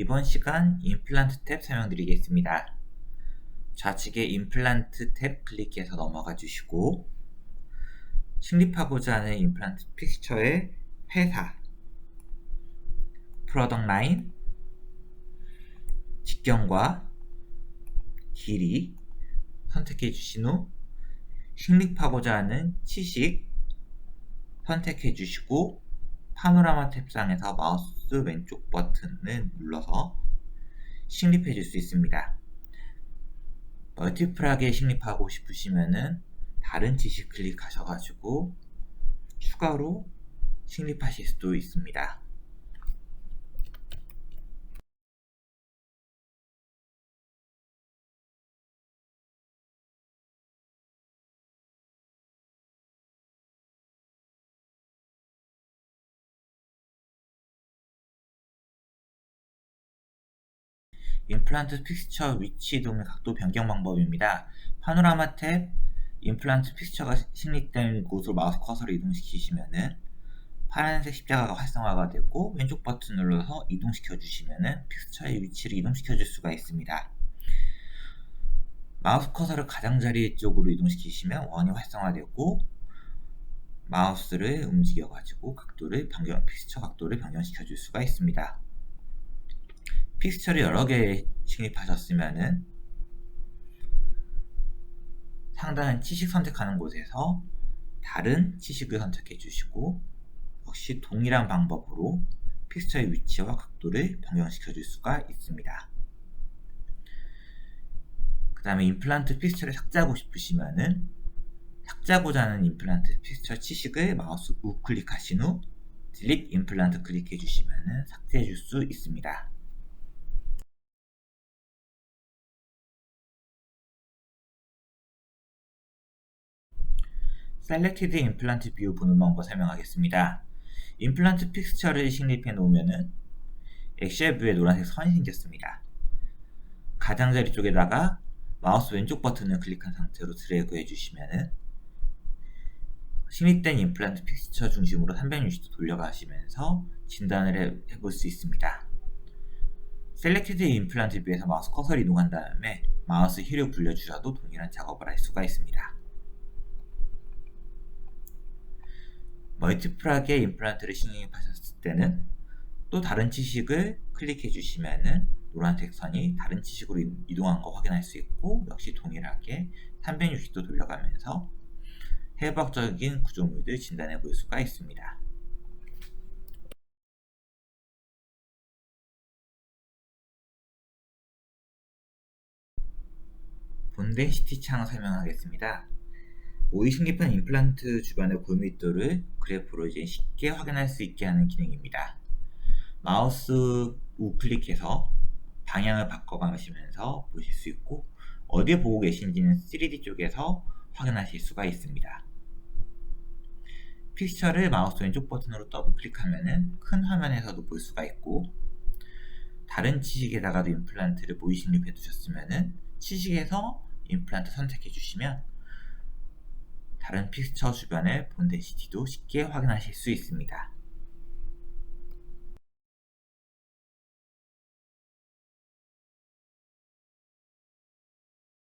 이번 시간 임플란트 탭 설명드리겠습니다. 좌측에 임플란트 탭 클릭해서 넘어가 주시고 식립하고자 하는 임플란트 픽스처의 회사, 프로덕 라인, 직경과 길이 선택해 주신 후 식립하고자 하는 치식 선택해 주시고 파노라마 탭상에서 마우스 왼쪽 버튼을 눌러서 식립해 줄 수 있습니다. 멀티플하게 식립하고 싶으시면은 다른 지식 클릭하셔가지고 추가로 식립하실 수도 있습니다. 임플란트 픽스처 위치 이동 각도 변경 방법입니다. 파노라마 탭 임플란트 픽스처가 식립된 곳으로 마우스 커서를 이동시키시면은 파란색 십자가가 활성화가 되고 왼쪽 버튼 눌러서 이동시켜 주시면은 픽스처의 위치를 이동시켜 줄 수가 있습니다. 마우스 커서를 가장자리 쪽으로 이동시키시면 원이 활성화되고 마우스를 움직여 가지고 각도를 변경 픽스처 각도를 변경시켜 줄 수가 있습니다. 픽스처를 여러 개 식립하셨으면은 상단은 치식 선택하는 곳에서 다른 치식을 선택해 주시고 역시 동일한 방법으로 픽스처의 위치와 각도를 변경시켜 줄 수가 있습니다. 그 다음에 임플란트 픽스처를 삭제하고 싶으시면은 삭제하고자 하는 임플란트 픽스처 치식을 마우스 우클릭하신 후 딜릿 임플란트 클릭해 주시면 삭제해 줄 수 있습니다. 셀렉티드 임플란트 뷰 보는 방법 설명하겠습니다. 임플란트 픽스처를 식립해 놓으면은 엑셀 뷰에 노란색 선이 생겼습니다. 가장자리 쪽에다가 마우스 왼쪽 버튼을 클릭한 상태로 드래그 해주시면은 식립된 임플란트 픽스처 중심으로 360도 돌려가시면서 진단을 해 볼 수 있습니다. 셀렉티드 임플란트 뷰에서 마우스 커서를 이동한 다음에 마우스 힐을 굴려주셔도 동일한 작업을 할 수가 있습니다. 멀티플하게 임플란트를 식립하셨을 때는 또 다른 치식을 클릭해 주시면은 노란색 선이 다른 치식으로 이동한 거 확인할 수 있고 역시 동일하게 360도 돌려가면서 해부학적인 구조물들 진단해 볼 수가 있습니다. 본덴시티 창을 설명하겠습니다. 식립한 임플란트 주변의 골밀도를 그래프로 이제 쉽게 확인할 수 있게 하는 기능입니다. 마우스 우클릭해서 방향을 바꿔가시면서 보실 수 있고 어디에 보고 계신지는 3D 쪽에서 확인하실 수가 있습니다. 픽처를 마우스 왼쪽 버튼으로 더블 클릭하면 큰 화면에서도 볼 수가 있고 다른 치식에다가도 임플란트를 모의 식립해 두셨으면 치식에서 임플란트 선택해 주시면 다른 픽스처 주변의 본덴시티도 쉽게 확인하실 수 있습니다.